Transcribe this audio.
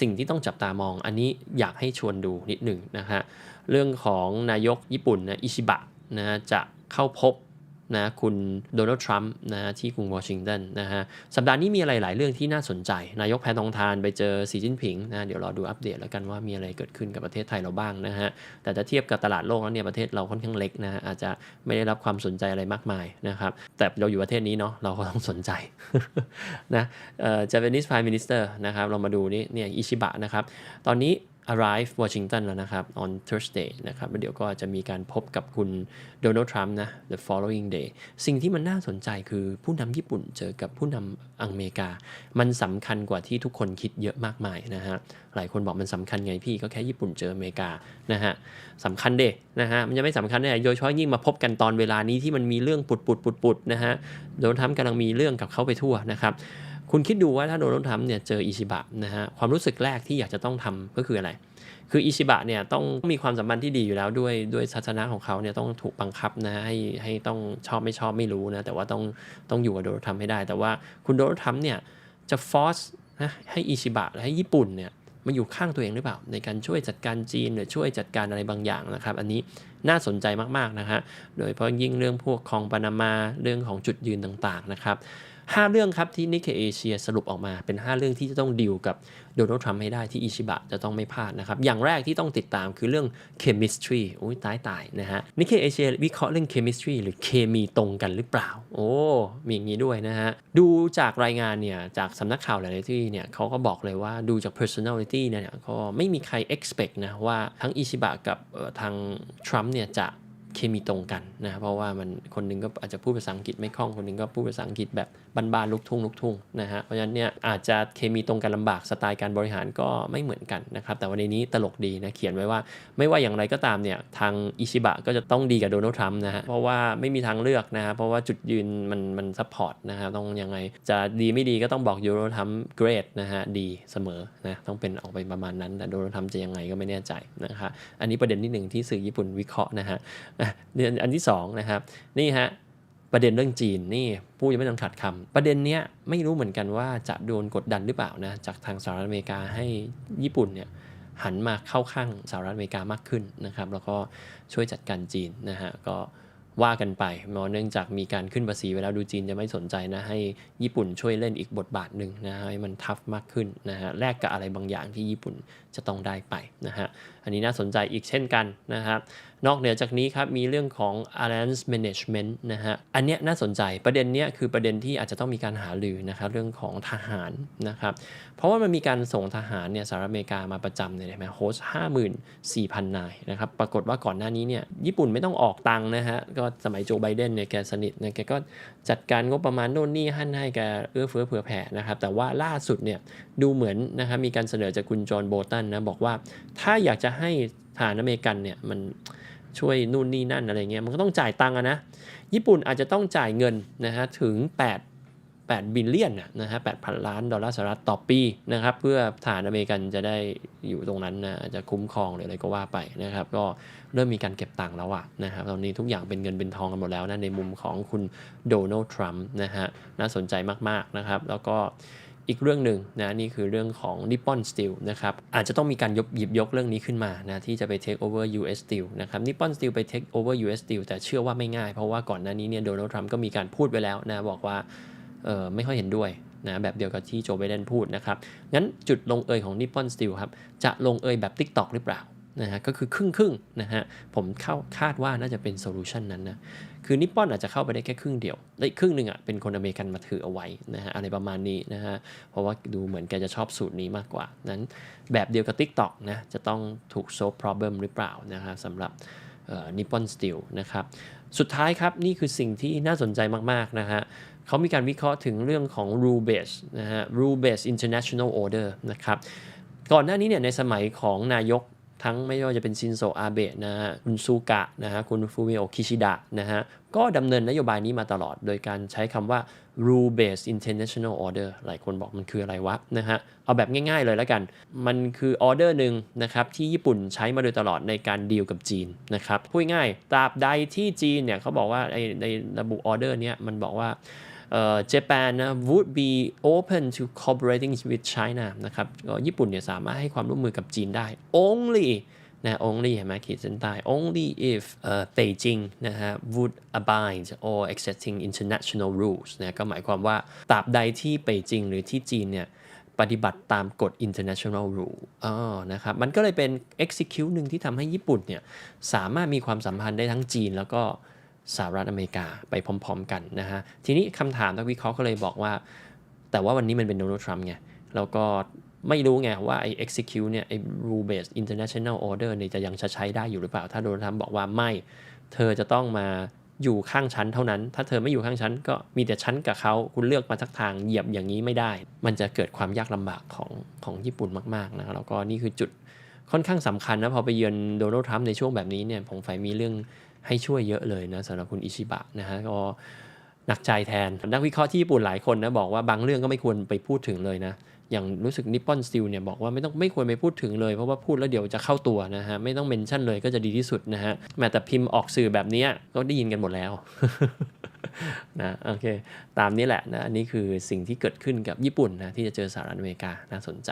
สิ่งที่ต้องจับตามอง อันนี้อยากให้ชวนดูนิดหนึ่งนะฮะเรื่องของนายกญี่ปุ่นนะอิชิบะนะฮะจะเข้าพบ นะคุณโดนัลด์ทรัมป์นะที่กรุงวอชิงตันนะฮะสัปดาห์นี้มีอะไรหลายเรื่องที่น่าสนใจ นายกแพทองทานไปเจอสีจิ้นผิงนะเดี๋ยวรอดูอัปเดตแล้วกันว่ามีอะไรเกิดขึ้นกับประเทศไทยเราบ้างนะฮะแต่ถ้าเทียบกับตลาดโลกแล้วเนี่ยประเทศเราค่อนข้างเล็กนะฮะอาจจะไม่ได้รับความสนใจอะไรมากมายนะครับแต่เราอยู่ประเทศนี้เนาะเราก็ต้องสนใจนะเอ่อ Japanese Prime Minister นะครับเรามาดูนี่เนี่ยอิชิบะนะครับตอนนี้ arrive Washington แล้วนะครับ on Thursday นะครับแล้วเดี๋ยวก็จะมีการพบกับคุณโดนัลด์ทรัมป์นะ the following day สิ่งที่มันน่าสนใจคือผู้นำญี่ปุ่นเจอกับผู้นำอเมริกา มันสำคัญกว่าที่ทุกคนคิดเยอะมากมายนะฮะ หลายคนบอกมันสำคัญไงพี่ก็แค่ญี่ปุ่นเจออเมริกานะฮะสำคัญเดนะฮะ มันจะไม่สำคัญได้โดยเฉพาะยิ่งมาพบกันตอนเวลานี้ที่มันมีเรื่องปุดปุดปุดปุดนะฮะโดนัลด์ทรัมป์กำลังมีเรื่องกับเขาไปทั่วนะครับ คุณคิดดูว่าถ้าโดนัลด์ทรัมป์เนี่ยเจออิชิบะนะฮะความรู้สึกแรกที่อยากจะต้องทำก็คืออะไร คืออิชิบะเนี่ยต้องมีความสัมพันธ์ที่ดีอยู่แล้วด้วยด้วยศาสนาของเขาเนี่ยต้องถูกบังคับนะให้ให้ต้องชอบไม่ชอบไม่รู้นะแต่ว่าต้องต้องอยู่กับโดนัลด์ทรัมป์ให้ได้ แต่ว่าคุณโดนัลด์ทรัมป์เนี่ยจะฟอสนะให้อิชิบะและให้ญี่ปุ่นเนี่ยมาอยู่ข้างตัวเองหรือเปล่า ในการช่วยจัดการจีนหรือช่วยจัดการอะไรบางอย่างนะครับ อันนี้น่าสนใจมากๆนะฮะโดยเฉพาะยิ่งเรื่องพวกคองปานามาเรื่องของจุดยืนต่างๆนะครับ ห้าเรื่องครับที่นิเคเอเชียสรุปออกมาเป็น 5 เรื่องที่จะต้องดีลกับโดนัลด์ทรัมป์ให้ได้ที่อิชิบะจะต้องไม่พลาดนะครับ อย่างแรกที่ต้องติดตามคือเรื่อง chemistry โอ้ยตายตายนะฮะนิเคเอเชียวิเคราะห์เรื่อง chemistry หรือเคมีตรงกันหรือเปล่า โอ้มีอย่างนี้ด้วยนะฮะ ดูจากรายงานเนี่ยจากสำนักข่าวหลายๆที่เนี่ยเขาก็บอกเลยว่าดูจาก personality เนี่ยก็ไม่มีใคร expect นะว่าทั้งอิชิบะกับทางทรัมป์เนี่ยจะเคมีตรงกันนะเพราะว่ามันคนหนึงก็อาจจะพูดภาษาอังกฤษไม่คล่องคนหนึงก็พูดภาษาอังกฤษแบบ บ้านๆลูกทุ่งลูกทุ่งนะฮะเพราะฉะนั้นเนี่ยอาจจะเคมีตรงกันลำบากสไตล์การบริหารก็ไม่เหมือนกันนะครับแต่วันนี้ตลกดีนะเขียนไว้ว่า ไม่ว่าอย่างไรก็ตามเนี่ยทางอิชิบะก็จะต้องดีกับโดนัลด์ทรัมป์นะฮะเพราะว่าไม่มีทางเลือกนะฮะเพราะว่าจุดยืนมันมันซัพพอร์ตนะฮะต้องยังไงจะดีไม่ดีก็ต้องบอกโดนัลด์ทรัมป์เกรดนะฮะดีเสมอนะต้องเป็นออกไปประมาณนั้นแต่โดนัลด์ทรัมป์จะยังไงก็ไม่แน่ใจนะคะอันนี้ประเด็นที่หนึ่งที่สื่อญี่ปุ่นวิเคราะห์นะฮะอันที่สองนะครับนี่ฮะ ประเด็นเรื่องจีนนี่พูดยังไม่ต้องขัดคำประเด็นเนี้ยไม่รู้เหมือนกันว่าจะโดนกดดันหรือเปล่านะจากทางสหรัฐอเมริกาให้ญี่ปุ่นเนี่ยหันมาเข้าข้างสหรัฐอเมริกามากขึ้นนะครับ แล้วก็ช่วยจัดการจีนนะฮะก็ว่ากันไปเนาะเนื่องจากมีการขึ้นภาษีไปแล้วดูจีนจะไม่สนใจนะให้ญี่ปุ่นช่วยเล่นอีกบทบาทหนึ่งนะฮะให้มันทัฟมากขึ้นนะฮะแลกกับอะไรบางอย่างที่ญี่ปุ่น จะต้องได้ไปนะฮะ อันนี้น่าสนใจอีกเช่นกันนะครับนอกเหนือจากนี้ครับมีเรื่องของ alliance management นะฮะ อันเนี้ยน่าสนใจประเด็นเนี้ยคือประเด็นที่อาจจะต้องมีการหารือนะครับเรื่องของทหารนะครับ เพราะว่ามันมีการส่งทหารเนี่ยสหรัฐอเมริกามาประจำเนี่ยเห็นไหมโฮสห้าหมื่นสี่พันนายนะครับปรากฏว่าก่อนหน้านี้เนี่ยญี่ปุ่นไม่ต้องออกตังค์นะฮะ ก็สมัยโจไบเดนเนี่ยแกสนิทนี่ยแกก็จัดการงบประมาณโน่นนี่หั่นให้แกเอื้อเฟื้อเผื่อแผ่นะครับแต่ว่าล่าสุดเนี่ยดูเหมือนนะครับมีการเสนอจากคุณจอห์นโบตันนะบอกว่าถ้าอยากจะให้ทหารอเมริกันเนี่ยมันช่วยนู่นนี่นั่นอะไรเงี้ยมันก็ต้องจ่ายตังค์นะญี่ปุ่นอาจจะต้องจ่ายเงินนะฮะถึง 8 8บิลเลียนนะฮะ8,000 ล้านดอลลาร์สหรัฐต่อปีนะครับเพื่อฐานอเมริกันจะได้อยู่ตรงนั้นนะจะคุ้มครองหรืออะไรก็ว่าไปนะครับก็เริ่มมีการเก็บตังค์แล้วอะนะครับตอนนี้ทุกอย่างเป็นเงินเป็นทองกันหมดแล้วนะในมุมของคุณโดนัลด์ทรัมป์นะฮะน่าสนใจมากๆนะครับแล้วก็ อีกเรื่องหนึ่งนะนี่คือเรื่องของ Nippon Steel นะครับอาจจะต้องมีการยกหยิบยกเรื่องนี้ขึ้นมานะที่จะไป take over US Steel นะครับ Nippon Steel ไป take over US Steel แต่เชื่อว่าไม่ง่ายเพราะว่าก่อนหน้านี้เนี่ยโดนัลด์ทรัมป์ก็มีการพูดไว้แล้วนะบอกว่าเออไม่ค่อยเห็นด้วยนะแบบเดียวกับที่โจไบเดนพูดนะครับงั้นจุดลงเอยของ Nippon Steel ครับจะลงเอยแบบ TikTok หรือเปล่า นะฮะก็คือครึ่งครึ่งนะฮะผมเข้าคาดว่าน่าจะเป็นโซลูชันนั้นนะคือนิปปอนอาจจะเข้าไปได้แค่ครึ่งเดียวและอีกครึ่งหนึ่งอะเป็นคนอเมริกันมาถือเอาไว้นะฮะอะไรประมาณนี้นะฮะเพราะว่าดูเหมือนแกจะชอบสูตรนี้มากกว่า นั้นแบบเดียวกับ TikTok นะจะต้องถูก solve problem หรือเปล่านะฮะสำหรับนิปปอนสตีลนะครับสุดท้ายครับ นี่คือสิ่งที่น่าสนใจมาก ๆ นะฮะเขามีการวิเคราะห์ถึงเรื่องของ rule base นะฮะ rule base international order นะครับ ก่อนหน้านี้เนี่ยในสมัยของนายก ทั้งไม่ว่าจะเป็นชินโซอาเบะนะฮะคุณซูกะนะฮะคุณฟูมิโอคิชิดะนะฮะก็ดำเนินนโยบายนี้มาตลอด โดยการใช้คำว่า rule based international order หลายคนบอกมันคืออะไรวะนะฮะเอาแบบง่ายๆเลยแล้วกัน มันคือออเดอร์หนึ่งนะครับที่ญี่ปุ่นใช้มาโดยตลอดในการดีลกับจีนนะครับพูดง่ายตราบใดที่จีนเนี่ยเขาบอกว่าในในระบุออเดอร์เนี้ยมันบอกว่า เอ่อ Japan นะ would be open to cooperating with China นะครับก็ญี่ปุ่นเนี่ยสามารถให้ความร่วมมือกับจีนได้ only นะ only เห็นไหมขีดเส้นใต้ only if เอ่อ Beijing นะฮะ would abide or accepting international rules นะก็หมายความว่าตราบใดที่เปจิงหรือที่จีนเนี่ยปฏิบัติตามกฎ international rule อ๋อนะครับ มันก็เลยเป็น execute หนึ่งที่ทำให้ญี่ปุ่นเนี่ยสามารถมีความสัมพันธ์ได้ทั้งจีนแล้วก็ สหรัฐอเมริกาไปพร้อม ๆ กันนะฮะ ทีนี้คำถามนักวิเคราะห์ก็เลยบอกว่า แต่ว่าวันนี้มันเป็นโดนัลด์ทรัมป์ไง แล้วก็ไม่รู้ไงว่าไอ้ execute เนี่ยไอ้ rule based international order เนี่ยจะยังจะใช้ได้อยู่หรือเปล่า ถ้าโดนัลด์ทรัมป์บอกว่าไม่ เธอจะต้องมาอยู่ข้างฉันเท่านั้น ถ้าเธอไม่อยู่ข้างฉันก็มีแต่ฉันกับเขาคุณเลือกมาสักทางเหยียบอย่างนี้ไม่ได้ มันจะเกิดความยากลำบากของของญี่ปุ่นมากๆนะ แล้วก็นี่คือจุดค่อนข้างสำคัญนะ พอไปเยือนโดนัลด์ทรัมป์ในช่วงแบบนี้เนี่ยผมฝ่ายมีเรื่อง ให้ช่วยเยอะเลยนะสำหรับคุณอิชิบะนะฮะก็หนักใจแทน นักวิเคราะห์ที่ญี่ปุ่นหลายคนนะบอกว่าบางเรื่องก็ไม่ควรไปพูดถึงเลยนะ อย่างรู้สึกนิปปอนสตีลเนี่ยบอกว่าไม่ต้องไม่ควรไปพูดถึงเลย เพราะว่าพูดแล้วเดี๋ยวจะเข้าตัวนะฮะ ไม่ต้องเมนชั่นเลยก็จะดีที่สุดนะฮะแม้แต่พิมพ์ออกสื่อแบบนี้ก็ได้ยินกันหมดแล้วนะโอเค ตามนี้แหละนะอันนี้คือสิ่งที่เกิดขึ้นกับญี่ปุ่นนะที่จะเจอสหรัฐอเมริกาน่าสนใจ